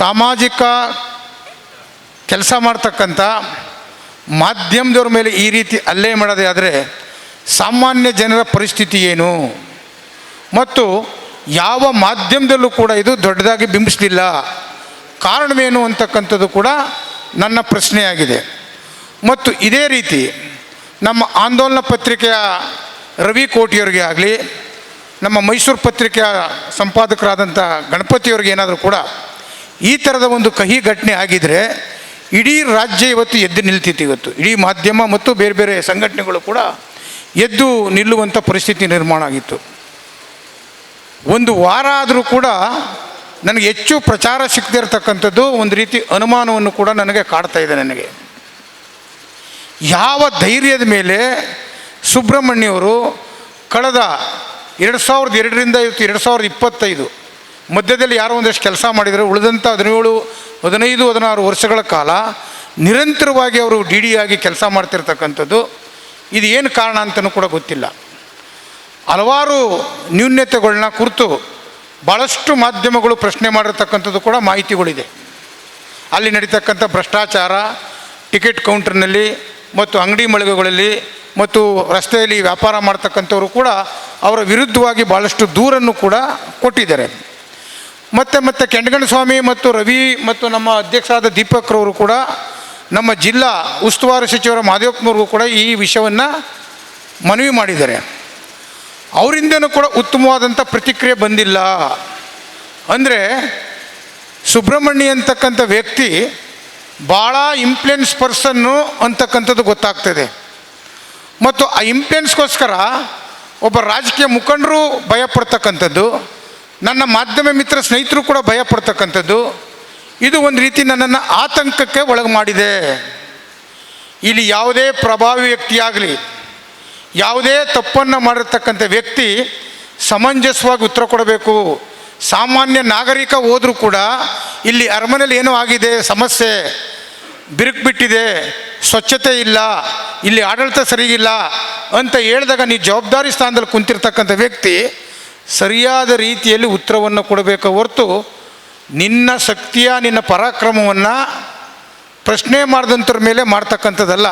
ಸಾಮಾಜಿಕ ಕೆಲಸ ಮಾಡ್ತಕ್ಕಂಥ ಮಾಧ್ಯಮದವ್ರ ಮೇಲೆ ಈ ರೀತಿ ಅಲ್ಲೇ ಮಾಡೋದೇ ಆದರೆ ಸಾಮಾನ್ಯ ಜನರ ಪರಿಸ್ಥಿತಿ ಏನು? ಮತ್ತು ಯಾವ ಮಾಧ್ಯಮದಲ್ಲೂ ಕೂಡ ಇದು ದೊಡ್ಡದಾಗಿ ಬಿಂಬಿಸಲಿಲ್ಲ. ಕಾರಣವೇನು ಅಂತಕ್ಕಂಥದ್ದು ಕೂಡ ನನ್ನ ಪ್ರಶ್ನೆಯಾಗಿದೆ. ಮತ್ತು ಇದೇ ರೀತಿ ನಮ್ಮ ಆಂದೋಲನ ಪತ್ರಿಕೆಯ ರವಿ ಕೋಟಿಯವರಿಗೆ ಆಗಲಿ, ನಮ್ಮ ಮೈಸೂರು ಪತ್ರಿಕೆಯ ಸಂಪಾದಕರಾದಂಥ ಗಣಪತಿಯವ್ರಿಗೆ ಏನಾದರೂ ಕೂಡ ಈ ಥರದ ಒಂದು ಕಹಿ ಘಟನೆ ಆಗಿದರೆ ಇಡೀ ರಾಜ್ಯ ಇವತ್ತು ಎದ್ದು ನಿಲ್ತಿತ್ತು ಇವತ್ತು. ಇಡೀ ಮಾಧ್ಯಮ ಮತ್ತು ಬೇರೆ ಬೇರೆ ಸಂಘಟನೆಗಳು ಕೂಡ ಎದ್ದು ನಿಲ್ಲುವಂಥ ಪರಿಸ್ಥಿತಿ ನಿರ್ಮಾಣ ಆಗಿತ್ತು. ಒಂದು ವಾರ ಆದರೂ ಕೂಡ ನನಗೆ ಹೆಚ್ಚು ಪ್ರಚಾರ ಸಿಗದೇ ಒಂದು ರೀತಿ ಅನುಮಾನವನ್ನು ಕೂಡ ನನಗೆ ಕಾಡ್ತಾ ಇದೆ ನನಗೆ. ಯಾವ ಧೈರ್ಯದ ಮೇಲೆ ಸುಬ್ರಹ್ಮಣ್ಯವರು ಕಳೆದ ಎರಡು ಸಾವಿರದ ಎರಡರಿಂದ ಇವತ್ತು ಎರಡು ಸಾವಿರದ ಇಪ್ಪತ್ತೈದು ಮಧ್ಯದಲ್ಲಿ ಯಾರೋ ಒಂದಷ್ಟು ಕೆಲಸ ಮಾಡಿದರೆ ಉಳಿದಂಥ ಹದಿನೇಳು, ಹದಿನೈದು, ಹದಿನಾರು ವರ್ಷಗಳ ಕಾಲ ನಿರಂತರವಾಗಿ ಅವರು ಡಿ ಡಿ ಆಗಿ ಕೆಲಸ ಮಾಡ್ತಿರ್ತಕ್ಕಂಥದ್ದು. ಇದು ಏನು ಕಾರಣ ಅಂತಲೂ ಕೂಡ ಗೊತ್ತಿಲ್ಲ. ಹಲವಾರು ನ್ಯೂನ್ಯತೆಗಳನ್ನ ಕುರಿತು ಭಾಳಷ್ಟು ಮಾಧ್ಯಮಗಳು ಪ್ರಶ್ನೆ ಮಾಡಿರ್ತಕ್ಕಂಥದ್ದು ಕೂಡ ಮಾಹಿತಿಗಳಿದೆ. ಅಲ್ಲಿ ನಡೀತಕ್ಕಂಥ ಭ್ರಷ್ಟಾಚಾರ, ಟಿಕೆಟ್ ಕೌಂಟರ್ನಲ್ಲಿ ಮತ್ತು ಅಂಗಡಿ ಮಳಿಗೆಗಳಲ್ಲಿ ಮತ್ತು ರಸ್ತೆಯಲ್ಲಿ ವ್ಯಾಪಾರ ಮಾಡ್ತಕ್ಕಂಥವರು ಕೂಡ ಅವರ ವಿರುದ್ಧವಾಗಿ ಭಾಳಷ್ಟು ದೂರನ್ನು ಕೂಡ ಕೊಟ್ಟಿದ್ದಾರೆ. ಮತ್ತು ಮತ್ತು ಕೆಂಡಗಣ ಸ್ವಾಮಿ ಮತ್ತು ರವಿ ಮತ್ತು ನಮ್ಮ ಅಧ್ಯಕ್ಷರಾದ ದೀಪಕ್ರವರು ಕೂಡ, ನಮ್ಮ ಜಿಲ್ಲಾ ಉಸ್ತುವಾರಿ ಸಚಿವರ ಮಾದೇವಪ್ಪನವ್ರಿಗೂ ಕೂಡ ಈ ವಿಷಯವನ್ನು ಮನವಿ ಮಾಡಿದ್ದಾರೆ. ಅವರಿಂದನೂ ಕೂಡ ಉತ್ತಮವಾದಂಥ ಪ್ರತಿಕ್ರಿಯೆ ಬಂದಿಲ್ಲ. ಅಂದರೆ ಸುಬ್ರಹ್ಮಣ್ಯ ಅಂತಕ್ಕಂಥ ವ್ಯಕ್ತಿ ಭಾಳ ಇಂಪ್ಲೆನ್ಸ್ ಪರ್ಸನ್ನು ಅಂತಕ್ಕಂಥದ್ದು ಗೊತ್ತಾಗ್ತದೆ. ಮತ್ತು ಆ ಇಂಪ್ಲೆನ್ಸ್ಗೋಸ್ಕರ ಒಬ್ಬ ರಾಜಕೀಯ ಮುಖಂಡರು ಭಯಪಡ್ತಕ್ಕಂಥದ್ದು. ನನ್ನ ಮಾಧ್ಯಮ ಮಿತ್ರ ಸ್ನೇಹಿತರು ಕೂಡ ಭಯಪಡ್ತಕ್ಕಂಥದ್ದು ಇದು ಒಂದು ರೀತಿ ನನ್ನನ್ನು ಆತಂಕಕ್ಕೆ ಒಳಗೆ ಮಾಡಿದೆ. ಇಲ್ಲಿ ಯಾವುದೇ ಪ್ರಭಾವಿ ವ್ಯಕ್ತಿಯಾಗಲಿ, ಯಾವುದೇ ತಪ್ಪನ್ನು ಮಾಡಿರ್ತಕ್ಕಂಥ ವ್ಯಕ್ತಿ ಸಮಂಜಸವಾಗಿ ಉತ್ತರ ಕೊಡಬೇಕು. ಸಾಮಾನ್ಯ ನಾಗರಿಕ ಹೋದರೂ ಕೂಡ ಇಲ್ಲಿ ಅರಮನೆಯಲ್ಲಿ ಏನೋ ಆಗಿದೆ, ಸಮಸ್ಯೆ ಬಿರುಕು ಬಿಟ್ಟಿದೆ ಸ್ವಚ್ಛತೆ ಇಲ್ಲ, ಇಲ್ಲಿ ಆಡಳಿತ ಸರಿಗಿಲ್ಲ ಅಂತ ಹೇಳಿದಾಗ ನೀವು ಜವಾಬ್ದಾರಿ ಸ್ಥಾನದಲ್ಲಿ ಕುಂತಿರ್ತಕ್ಕಂಥ ವ್ಯಕ್ತಿ ಸರಿಯಾದ ರೀತಿಯಲ್ಲಿ ಉತ್ತರವನ್ನು ಕೊಡಬೇಕು ಹೊರತು ನಿನ್ನ ಶಕ್ತಿಯ ನಿನ್ನ ಪರಾಕ್ರಮವನ್ನು ಪ್ರಶ್ನೆ ಮಾಡಿದಂಥವ್ರ ಮೇಲೆ ಮಾಡ್ತಕ್ಕಂಥದ್ದಲ್ಲ.